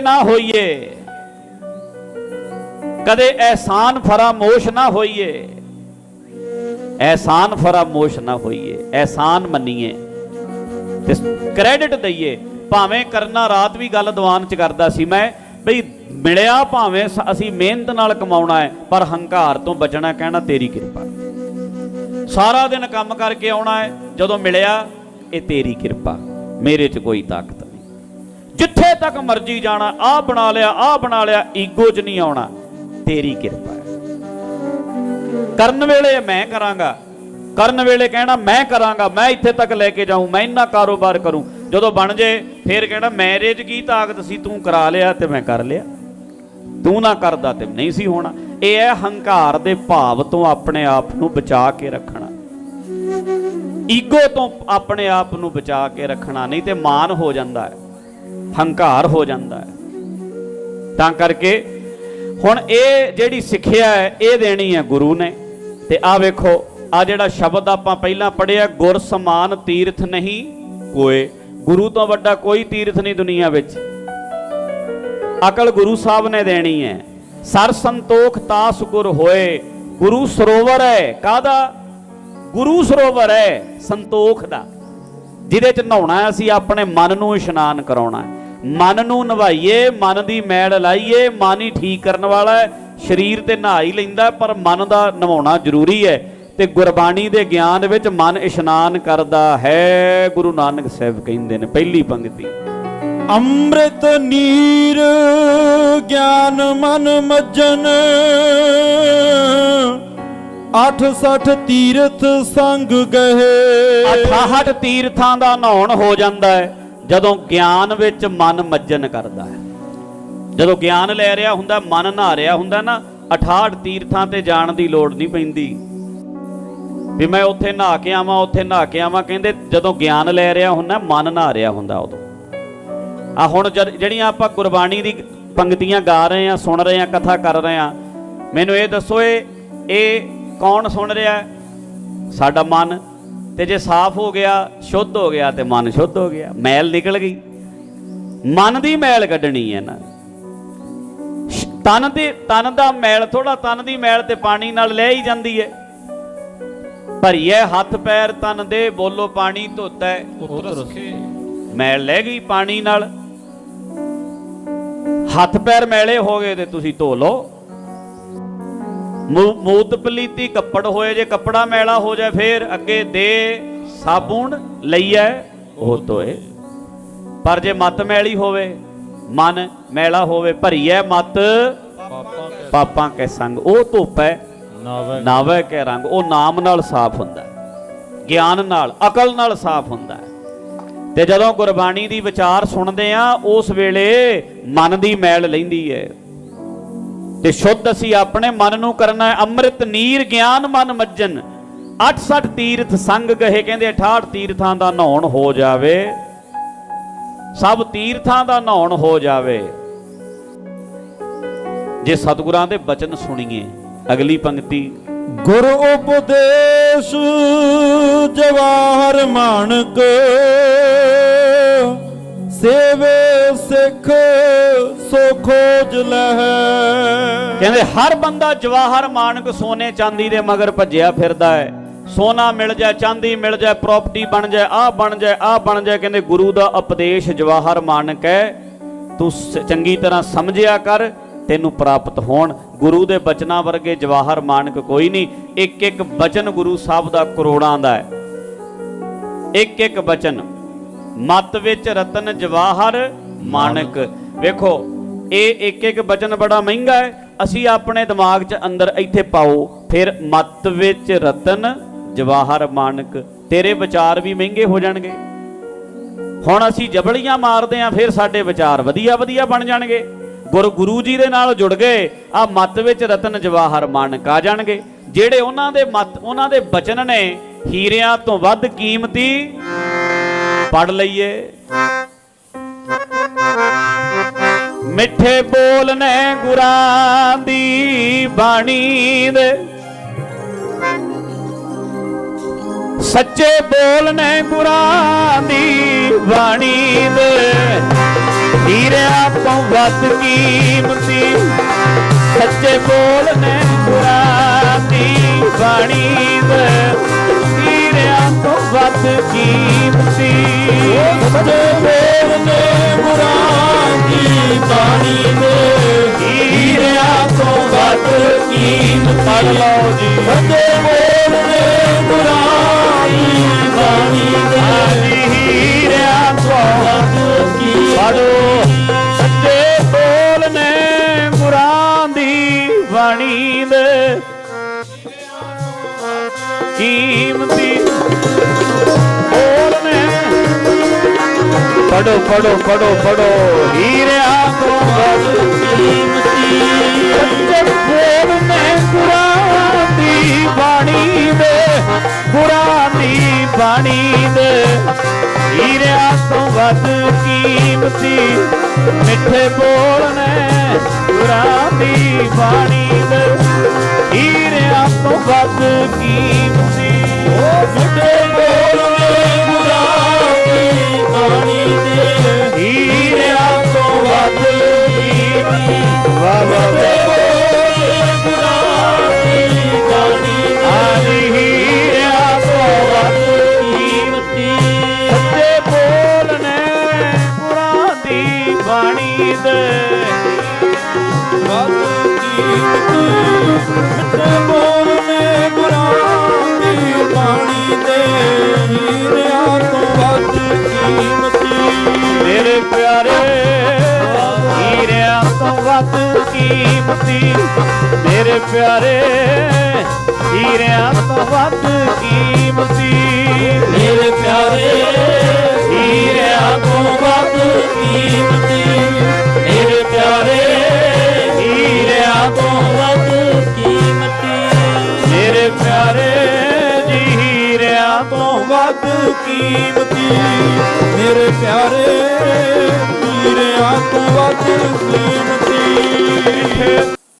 ਨਾ ਹੋਈਏ। ਕਦੇ ਐਸਾਨ ਫਰਾਮੋਸ਼ ਨਾ ਹੋਈਏ। ਐਸਾਨ ਫਰਾਮੋਸ਼ ਨਾ ਹੋਈਏ। ਐਸਾਨ ਮੰਨੀਏ। ਤੇ ਕ੍ਰੈਡਿਟ ਦਈਏ। ਭਾਵੇਂ ਕਰਨਾ ਰਾਤ ਵੀ ਗੱਲ ਦੀਵਾਨ ਚ ਕਰਦਾ ਸੀ ਮੈਂ, ਬਈ ਮਿਲਿਆ ਭਾਵੇਂ ਅਸੀਂ ਮਿਹਨਤ ਨਾਲ ਕਮਾਉਣਾ ਹੈ, ਪਰ ਹੰਕਾਰ ਤੋਂ ਬਚਣਾ ਕਹਿਣਾ ਤੇਰੀ ਕਿਰਪਾ। ਸਾਰਾ ਦਿਨ ਕੰਮ ਕਰਕੇ ਆਉਣਾ ਹੈ, ਜਦੋਂ ਮਿਲਿਆ, ਇਹ ਤੇਰੀ ਕਿਰਪਾ। ਮੇਰੇ 'ਚ ਕੋਈ ਤਾਕਤ ਜਿੱਥੇ ਤੱਕ ਮਰਜ਼ੀ ਜਾਣਾ, ਆਹ ਬਣਾ ਲਿਆ, ਆਹ ਬਣਾ ਲਿਆ, ਈਗੋ 'ਚ ਨਹੀਂ ਆਉਣਾ। ਤੇਰੀ ਕਿਰਪਾ ਹੈ। ਕਰਨ ਵੇਲੇ ਮੈਂ ਕਰਾਂਗਾ, ਕਰਨ ਵੇਲੇ ਕਹਿਣਾ ਮੈਂ ਕਰਾਂਗਾ, ਮੈਂ ਇੱਥੇ ਤੱਕ ਲੈ ਕੇ ਜਾਊਂ, ਮੈਂ ਇੰਨਾ ਕਾਰੋਬਾਰ ਕਰੂੰ। ਜਦੋਂ ਬਣ ਜੇ, ਫੇਰ ਕਹਿਣਾ ਮੈਰਿਜ ਕੀ ਤਾਕਤ ਸੀ, ਤੂੰ ਕਰਾ ਲਿਆ ਤੇ ਮੈਂ ਕਰ ਲਿਆ। ਤੂੰ ਨਾ ਕਰਦਾ ਤੇ ਨਹੀਂ ਸੀ ਹੋਣਾ। ਇਹ ਹੈ ਹੰਕਾਰ ਦੇ ਭਾਵ ਤੋਂ ਆਪਣੇ ਆਪ ਨੂੰ ਬਚਾ ਕੇ ਰੱਖਣਾ। ਈਗੋ ਤੋਂ ਆਪਣੇ ਆਪ ਨੂੰ ਬਚਾ ਕੇ ਰੱਖਣਾ, ਨਹੀਂ ਤੇ ਮਾਨ ਹੋ ਜਾਂਦਾ ਹੈ। ਹੰਕਾਰ ਹੋ ਜਾਂਦਾ ਹੈ। ਤਾਂ ਕਰਕੇ ਹੁਣ ਇਹ ਜਿਹੜੀ ਸਿੱਖਿਆ ਹੈ, ਇਹ ਦੇਣੀ ਹੈ ਗੁਰੂ ਨੇ। ਤੇ ਆ ਵੇਖੋ ਆ ਜਿਹੜਾ ਸ਼ਬਦ ਆਪਾਂ ਪਹਿਲਾਂ ਪੜਿਆ ਗੁਰ ਸਮਾਨ ਤੀਰਥ ਨਹੀਂ ਕੋਏ। ਗੁਰੂ ਤੋਂ ਵੱਡਾ ਕੋਈ ਤੀਰਥ ਨਹੀਂ ਦੁਨੀਆ ਵਿੱਚ। ਅਕਲ ਗੁਰੂ ਸਾਹਿਬ ਨੇ ਦੇਣੀ ਹੈ। ਸਰ ਸੰਤੋਖ ਤਾਸ ਗੁਰ ਹੋਏ। ਗੁਰੂ ਸਰੋਵਰ ਹੈ। ਕਾਦਾ ਗੁਰੂ ਸਰੋਵਰ ਹੈ ਸੰਤੋਖ ਦਾ। ਜਿਹਦੇ ਚ ਨਹਾਉਣਾ ਅਸੀਂ ਆਪਣੇ ਮਨ ਨੂੰ ਇਸ਼ਨਾਨ ਕਰਾਉਣਾ ਹੈ। ਮਨ ਨੂੰ ਨਵਾਈਏ ਮਨ ਦੀ ਮੈਲ ਲਾਈਏ ਮਨ ਹੀ ਠੀਕ ਕਰਨ ਵਾਲਾ ਹੈ ਸਰੀਰ ਤੇ ਨਹਾ ਹੀ ਲੈਂਦਾ ਪਰ ਮਨ ਦਾ ਨਵਾਉਣਾ ਜ਼ਰੂਰੀ ਹੈ। ਤੇ ਗੁਰਬਾਣੀ ਦੇ ਗਿਆਨ ਵਿੱਚ ਮਨ ਇਸ਼ਨਾਨ ਕਰਦਾ ਹੈ ਗੁਰੂ ਨਾਨਕ ਸਾਹਿਬ ਕਹਿੰਦੇ ਨੇ ਪਹਿਲੀ ਪੰਕਤੀ। ਅੰਮ੍ਰਿਤ ਨੀਰ ਗਿਆਨ ਮਨ ਮੱਜਨ 68 ਤੀਰਥ ਸੰਗ ਗਏ 68 ਤੀਰਥਾਂ ਦਾ ਨਹਾਉਣ ਹੋ ਜਾਂਦਾ ਹੈ। ਜਦੋਂ ਗਿਆਨ ਵਿੱਚ ਮਨ ਮੱਜਨ ਕਰਦਾ ਹੈ। ਜਦੋਂ ਗਿਆਨ ਲੈ ਰਿਹਾ ਹੁੰਦਾ, ਮਨ ਨਹਾ ਰਿਹਾ ਹੁੰਦਾ ਨਾ 68 ਤੀਰਥਾਂ ਤੇ ਜਾਣ ਦੀ ਲੋੜ ਨਹੀਂ ਪੈਂਦੀ। ਵੀ ਮੈਂ ਉੱਥੇ ਨਹਾ ਕੇ ਆਵਾਂ, ਉੱਥੇ ਨਹਾ ਕੇ ਆਵਾਂ, ਕਹਿੰਦੇ ਜਦੋਂ ਗਿਆਨ ਲੈ ਰਿਹਾ ਹੁੰਦਾ, ਮਨ ਨਹਾ ਰਿਹਾ ਹੁੰਦਾ ਉਦੋਂ। ਆ ਹੁਣ ਜਦ- ਜਿਹੜੀਆਂ ਆਪਾਂ ਗੁਰਬਾਣੀ ਦੀ ਪੰਕਤੀਆਂ ਗਾ ਰਹੇ ਆ ਸੁਣ ਰਹੇ ਆ ਕਥਾ ਕਰ ਰਹੇ ਆ ਮੈਨੂੰ ਇਹ ਦੱਸੋ, ਇਹ ਇਹ ਕੌਣ ਸੁਣ ਰਿਹਾ? ਸਾਡਾ ਮਨ ਤੇ ਜੇ ਸਾਫ਼ ਹੋ ਗਿਆ ਸ਼ੁੱਧ ਹੋ ਗਿਆ ਤੇ ਮਨ ਸ਼ੁੱਧ ਹੋ ਗਿਆ ਮੈਲ ਨਿਕਲ ਗਈ। ਮਨ ਦੀ ਮੈਲ ਕੱਢਣੀ ਹੈ ਨਾ। ਤਨ ਦੇ ਤਨ ਦਾ ਮੈਲ ਥੋੜਾ ਤਨ ਦੀ ਮੈਲ ਤੇ ਪਾਣੀ ਨਾਲ ਲੈ ਹੀ ਜਾਂਦੀ ਹੈ। ਭਰੀਏ ਹੱਥ ਪੈਰ ਤਨ ਦੇ ਬੋਲੋ ਪਾਣੀ ਧੋਤਾ ਮੈਲ ਲੈ ਗਈ ਪਾਣੀ ਨਾਲ। ਹੱਥ ਪੈਰ ਮੈਲੇ ਹੋ ਗਏ ਤੇ ਤੁਸੀਂ ਧੋ ਲਓ। ਮੂਤ ਪਲੀਤੀ ਕੱਪੜ ਹੋਏ ਜੇ ਕੱਪੜਾ ਮੈਲਾ ਹੋ ਜਾਏ ਫੇਰ ਅੱਗੇ ਦੇ ਸਾਬੂਨ ਲਈਐ ਉਹ ਧੋਏ। ਪਰ ਜੇ ਮਤ ਮੈਲੀ ਹੋਵੇ ਮਨ ਮੈਲਾ ਹੋਵੇ ਭਰੀਐ ਮਤ ਪਾਪਾਂ ਕੇ ਸੰਗ। ਉਹ ਧੋਪੈ ਨਾਵੇ ਨਾਵੇ ਕੇ ਰੰਗ। ਉਹ ਨਾਮ ਨਾਲ ਸਾਫ਼ ਹੁੰਦਾ। ਗਿਆਨ ਨਾਲ ਅਕਲ ਨਾਲ ਸਾਫ਼ ਹੁੰਦਾ ਤੇ ਜਦੋਂ ਗੁਰਬਾਣੀ ਦੀ ਵਿਚਾਰ ਸੁਣਦੇ ਆ ਉਸ ਵੇਲੇ ਮਨ ਦੀ ਮੈਲ ਲੈਂਦੀ ਹੈ। ਤੇ ਸ਼ੁੱਧ ਅਸੀਂ ਆਪਣੇ ਮਨ ਨੂੰ ਕਰਨਾ ਹੈ। ਅੰਮ੍ਰਿਤ, ਨੀਰ, ਗਿਆਨ, ਮਨ, ਮੱਜਨ। 68 ਤੀਰਥ ਸੰਗ ਗਏ ਕਹਿੰਦੇ 68 ਤੀਰਥਾਂ ਦਾ ਨਹਾਉਣ ਹੋ ਜਾਵੇ। ਸਭ ਤੀਰਥਾਂ ਦਾ ਨਹਾਉਣ ਹੋ ਜਾਵੇ। ਜੇ ਸਤਿਗੁਰਾਂ ਦੇ ਬਚਨ ਸੁਣੀਏ, ਅਗਲੀ ਪੰਕਤੀ। ਗੁਰ ਉਪਦੇਸ਼, ਜਵਾਹਰ ਮਾਨਕ, ਸੇਵੇ ਸਿੱਖ ਸੋ ਖੋਜ ਲਹਿ। ਕਹਿੰਦੇ, ਹਰ ਬੰਦਾ ਜਵਾਹਰ ਮਾਨਕ ਸੋਨੇ ਚਾਂਦੀ ਦੇ ਮਗਰ ਭੱਜਿਆ ਫਿਰਦਾ ਹੈ। ਸੋਨਾ ਮਿਲ ਜਾਏ, ਚਾਂਦੀ ਮਿਲ ਜਾਏ ਪ੍ਰਾਪਰਟੀ ਬਣ ਜਾਏ, ਆਹ ਬਣ ਜਾਏ, ਆਹ ਬਣ ਜਾਏ। ਕਹਿੰਦੇ, ਗੁਰੂ ਦਾ ਉਪਦੇਸ਼ ਜਵਾਹਰ ਮਾਨਕ ਹੈ। ਤੂੰ ਚੰਗੀ ਤਰ੍ਹਾਂ ਸਮਝਿਆ ਕਰ, ਤੈਨੂੰ ਪ੍ਰਾਪਤ ਹੋਣ। ਗੁਰੂ ਦੇ ਬਚਨਾਂ ਵਰਗੇ ਜਵਾਹਰ ਮਾਨਕ ਕੋਈ ਨਹੀਂ। ਇੱਕ ਇੱਕ ਬਚਨ ਗੁਰੂ ਸਾਹਿਬ ਦਾ ਕਰੋੜਾਂ ਦਾ ਹੈ। ਇੱਕ ਇੱਕ ਬਚਨ। ਮਤ ਵਿੱਚ ਰਤਨ ਜਵਾਹਰ ਮਾਨਕ। ਵੇਖੋ, ਇਹ ਇੱਕ ਇੱਕ ਬਚਨ ਬੜਾ ਮਹਿੰਗਾ ਹੈ। ਅਸੀਂ ਆਪਣੇ ਦਿਮਾਗ 'ਚ ਅੰਦਰ ਇੱਥੇ ਪਾਓ, ਫਿਰ ਮਤ ਵਿੱਚ ਰਤਨ, ਜਵਾਹਰ ਮਾਨਕ, ਤੇਰੇ ਵਿਚਾਰ ਵੀ ਮਹਿੰਗੇ ਹੋ ਜਾਣਗੇ। ਹੁਣ ਅਸੀਂ ਜਬਲੀਆਂ ਮਾਰਦੇ ਆਂ, ਫਿਰ ਸਾਡੇ ਵਿਚਾਰ ਵਧੀਆ ਵਧੀਆ ਬਣ ਜਾਣਗੇ। ਗੁਰ ਗੁਰੂ ਜੀ ਦੇ ਨਾਲ ਜੁੜ ਗਏ, ਆ ਮਤ ਵਿੱਚ ਰਤਨ, ਜਵਾਹਰ ਮਾਨਕ ਆ ਜਾਣਗੇ। ਜਿਹੜੇ ਉਹਨਾਂ ਦੇ ਮਤ, ਉਹਨਾਂ ਦੇ ਬਚਨ ਨੇ, ਹੀਰਿਆਂ ਤੋਂ ਵੱਧ ਕੀਮਤੀ ਪੜ ਲਈਏ। ਮਿੱਠੇ ਬੋਲ ਨੇ ਗੁਰਾਂ ਦੀ ਬਾਣੀ ਦੇ। ਸੱਚੇ ਬੋਲ ਨੇ ਗੁਰਾਂ ਦੀ ਬਾਣੀ ਦੇ। ਹੀਰਿਆਂ ਤੋਂ ਵੱਧ ਕੀਮਤੀ ਪੜ ਲਓ ਜੀ। ਸੱਚੇ ਪੜੋ ਪੜੋ ਪੜੋ ਪੜੋ ਹੀਰਿਆਂ ਤੋਂ ਵੱਧ ਕੀਮਤੀ ਸੱਚੇ ਬੋਲ ਨੇ ਦੀ ਬਾਣੀ ਦੇ ਗੁਰਾਂ ਦੀ ਬਾਣੀ ਦੇ। ਹੀਰਿਆਂ ਤੋਂ ਵੱਧ ਕੀਮਤੀ ਮਿੱਠੇ ਬੋਲ ਨੇ ਦੀ ਬਾਣੀ ਦੇ। ਹੀਰਿਆਂ ਤੋਂ ਵੱਧ ਕੀਮਤੀ ਸੱਚੇ ਬੋਲ ਨੇ ਬਾਣੀ ਦੇ ਮੇਰੇ ਪਿਆਰੇ ਹੀਰਿਆਂ ਤੋਂ ਵੱਧ ਕੀਮਤੀ। ਮੇਰੇ ਪਿਆਰੇ ਹੀਰਿਆਂ ਤੋਂ ਵੱਧ ਕੀਮਤੀ। ਮੇਰੇ ਪਿਆਰੇ ਹੀਰਿਆਂ ਤੋਂ ਵੱਧ ਕੀਮਤੀ। ਕੀਮਤੀ। ਮੇਰੇ ਪਿਆਰੇ ਮੇਰੇ ਆਤਮਾ ਤੇਰੀ ਕੀਮਤੀ।